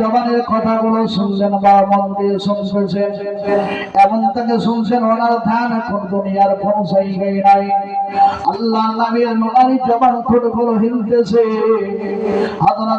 জবানের কথাগুলো শুনলেন বা মন দিয়ে শুনতেছেন। এমন থেকে শুনছেন, ওনার ধ্যান এখন দুনিয়ার কোন জায়গায় নাই। আল্লাহ নবীর মোরানি জবান ঠোঁটগুলো হিলতেছে।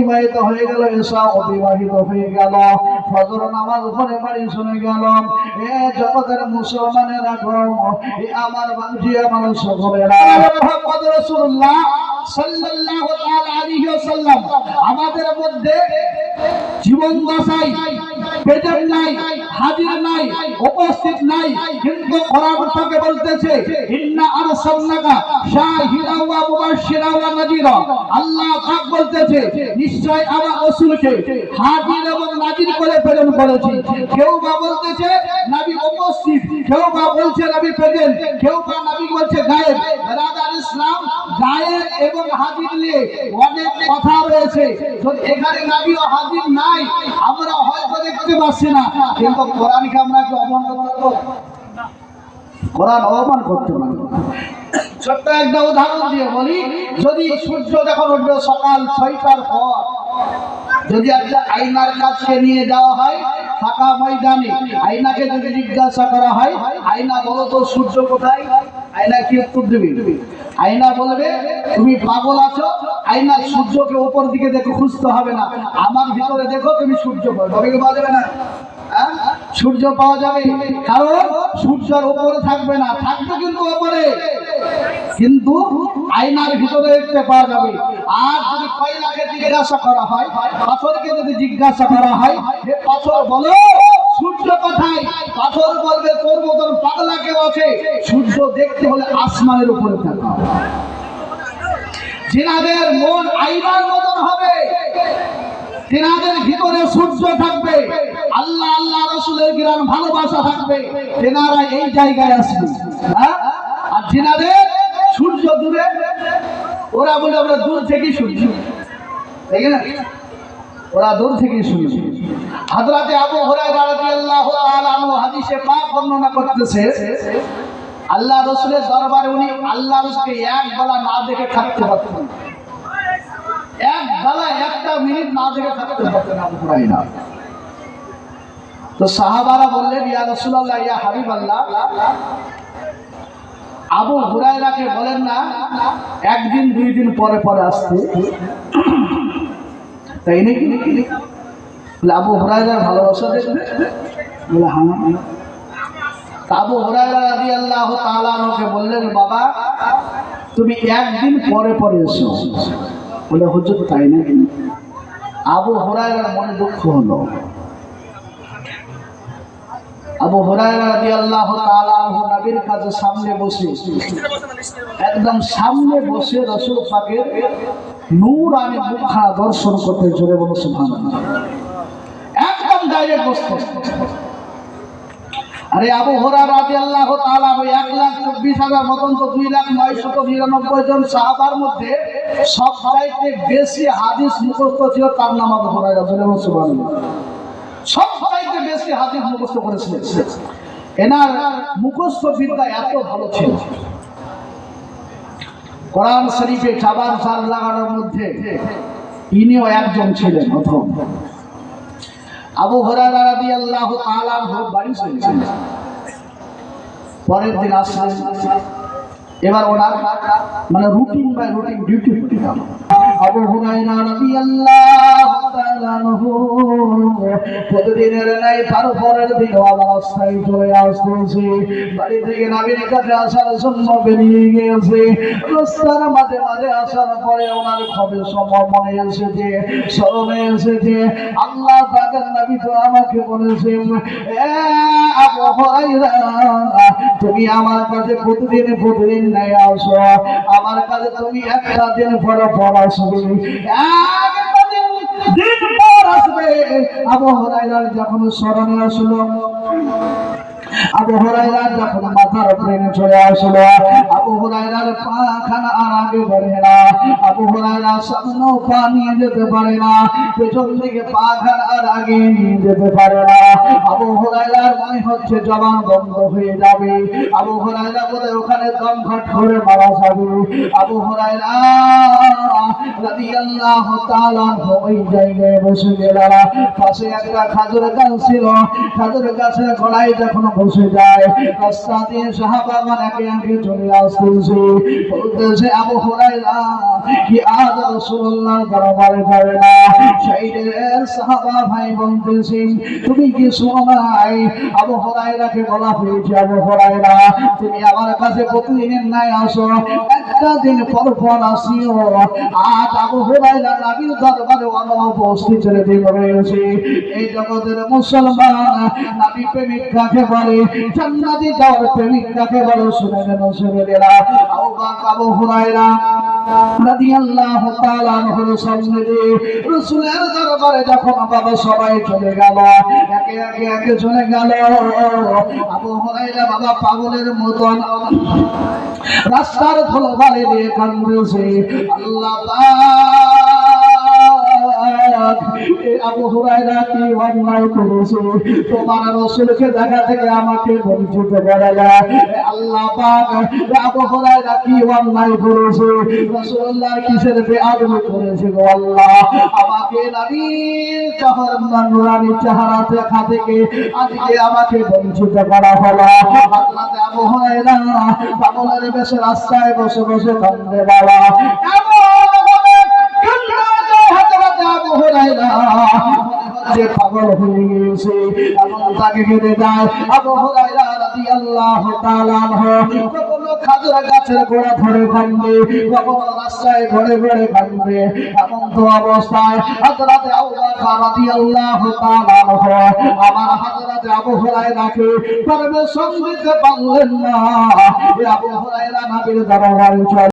অতিবাহিত হয়ে গেল এসা অতিবাহিত হয়ে গেল, ফজর নামাজ ঘরে বাড়ি শুনে গেল। এ জগতের মুসলমানের আগম এ আমার আমার সকলেরা। আমাদের মধ্যে জীবন দশাই প্রেজেন্ট নাই হাজির নাই উপস্থিত নাই কিন্তু কোরআন বলতেছে, ইন্না এবং কথা রয়েছে এখানে নবী ও হাজির নাই, আমরা হয়তো দেখতে পাচ্ছি না। কিন্তু আমরা কি করতে কোরআন করতে পারব না। ছোট্ট একটা উদাহরণ দিয়ে বলি, যদি সূর্য যখন উঠবে সকাল ছয়টার পর, যদি একটা আয়নার কাছে নিয়ে যাওয়া হয়, ফাঁকা ময়দানে যদি জিজ্ঞাসা করা হয়, আয়না বলো তো সূর্য কোথায়? আয়না কি উত্তর দেবে? আয়না বলবে, তুমি পাগল আছো? আয়না সূর্যকে ওপর দিকে দেখো খুঁজতে হবে না। আমার ভিতরে দেখো তুমি সূর্য পাওয়া যাবে না? হ্যাঁ? সূর্য পাওয়া যাবে। কারণ সূর্যের উপরে থাকবে না। থাকবে কিন্তু ওপরে কিন্তু আয়নার ভিতরে দেখতে পাওয়া যাবে। আর যদি কয়লাকে জিজ্ঞাসা করা হয়, পাথরকে যদি জিজ্ঞাসা করা হয়, হে পাথর, বলো, সূর্য কোথায়? পাথর বলবে, তোর মতন পাগলা কেউ আছে। সূর্য দেখতে হলে আসমানের উপরে থাকা। যিনাদের মন আইনার মতন হবে। তেনাদের ভিতরে সূর্য থাকবে। আল্লাহ আল্লাহ, রসুলের গ্রাম ভালোবাসা থাকবে। তেনারা এই জায়গায় আসবে। হ্যাঁ? আর যেনাদের সূর্য দূরে। ওরা বলে, আমরা দূর থেকে সূর্য। তাই না ওরা দূর থেকে শুনছে হাজরাতে আবু হুরায়রা রাদিয়াল্লাহু তাআলা আনহু হাদিসে পাক বর্ণনা করতেছে আল্লাহ রসুলের দরবারে উনি আল্লাহ রসুলকে এক বেলা না দেখে থাকতে পারতেন। না। এক বেলা একটা মিনিট না দেখে থাকতে পারতেন হুরায়রা তো সাহাবারা বললেন, ইয়া রাসূলুল্লাহ, ইয়া হাবিবাল্লাহ, আবু হুরায়রাকে বলেন না, একদিন, দুই দিন পরে পরে আসতে। তাই নাকি? আবু হুরায়রার ভালোবাসা দেখবে? বলে হ্যাঁ তা আবু রাদিয়াল্লাহু তাআলা আনহুকে বললেন, বাবা, তুমি একদিন পরে পরে এসো। বলে, হুজুর, তাই নাকি? আবু হুরায়রার মনে দুঃখ হলো। আবু নবীর কাছে সামনে বসে, একদম সামনে বসে রাসূল পাকের নূর আমি দর্শন করতে জোরে বলো সুবহানাল্লাহ। একদম ডাইরেক্ট বসতে। আরে আবু রাদিয়াল্লাহু তাআলা ওই এক লাখ চব্বিশ হাজার মতন তো দুই লাখ নয়শত নিরানব্বই জন সাহাবার মধ্যে সব সবচাইতে বেশি হাদিস মুখস্থ ছিল, তার নাম আবু হুরায়রা, জোরে বলো সুবহানাল্লাহ। সবচাইতে বেশি হাদিস মুখস্থ করেছিলেন এনার মুখস্থ বিদ্যা এত ভালো ছিল। কোরআন শরীফে চাবার সার লাগানোর মধ্যে ইনিও একজন ছিলেন প্রথম। আবু হরারা রাদিয়াল্লাহু তাআলা বাড়ি চলেছেন পরের দিন আসলেন। এবার ওনার মানে রুটিন বাই রুটিন ডিউটি হতে গেল আবু হুরায়রা রাদিয়াল্লাহু তাআলা আনহু প্রতিদিনের নাই তারপরের দিন আবার রাস্তায় চলে আসতেছে। বাড়ি থেকে নাবির কাছে আসার জন্য বেরিয়ে গিয়েছে। রাস্তার মাঝে মাঝে আসার পরে ওনার খবর সময় মনে এসেছে, স্মরণে এসেছে। আল্লাহ পাকের নবী তো আমাকে বলেছেন তুমি আমার কাছে প্রতিদিন প্রতিদিন নেই আসো। আমার কাছে তুমি একটা দিন পরে পর আসবে। একটা দিন দিন পর আসবে। আবু যখন স্মরণে আসলো আবু হুরায়রা যখন মাথার উপরে চলে আসলো, আবু হুরায়রার পা খানা আর আগে বাড়ে না। আবু হুরায়রা সামনেও পা নিয়ে যেতে পারে না, পেছন থেকে পা খানা আর আগে নিয়ে যেতে পারে না। আবু হুরায়রার মনে হচ্ছে জবান বন্ধ হয়ে যাবে। আবু হুরায়রা বলে, ওখানে দম ঘট করে মারা যাবে। আবু হুরায়রা রাদিয়াল্লাহু তাআলা ওই জায়গায় বসে গেল। পাশে একটা খাজুর গাছ ছিল। খাজুর গাছের গলায় যখন বসে যায়। রাস্তা দিয়ে সাহাবাগণ একে একে চলে আসতেছে। বলতেছে, আবু হুরায়রা, কি আজ রাসূলুল্লাহ দরবারে যাবে না? সাহাবা ভাই বলতেছে, তুমি কি আবু বলা হয়েছে, আবু তুমি আমার কাছে প্রতিদিনের নাই আসো। একটা দিন পর পর আসিও। আজ আবু নবীর দরবারে অনুপস্থিত দিন রয়েছে এই জগতের মুসলমান নবী প্রেমিক কাকে বলে জান্নাতি যাওয়ার বলে শুনে শুনে হুরায়রা রাদিয়াল্লাহু তাআলা সামনে দিয়ে রাসূলের দরবারে যখন বাবা সবাই চলে গেল একে একে একে চলে গেল আবু হুরায়রা বাবা পাগলের মতন রাস্তার ধুলোবালি দিয়ে কান্দেছে আল্লাহ আবু হুরায়রা কি অন্যায় করেছে? তোমার রসুলকে দেখা থেকে আমাকে বঞ্চিত করালা। আল্লাহ পাক আবু হুরায়রা কি অন্যায় করেছে? রাসূলুল্লাহ কিসের বেআদবি করেছে গো আল্লাহ? আমাকে নবী চাহর নুরানি চেহারা দেখা থেকে আজকে আমাকে বঞ্চিত করা হলো। আল্লাহ আবু হুরায়রা পাগলের বেশে রাস্তায় বসে বসে কান্দে বাবা। তাকে কেটে যায় আবু হুরায়রা রাদিয়াল্লাহু তাআলা কখনো খাজুর গাছের গোড়া ধরে কান্দে কখনো রাস্তায় ঘরে ঘরে কান্দে এমন তো অবস্থায় হযরত আবু বকর রাদিয়াল্লাহু তাআলা আমার হযরত আবু হুরায়রাকে পারবে সঙ্গীতে পারলেন না আবু হুরায়রা নবীর দরবারে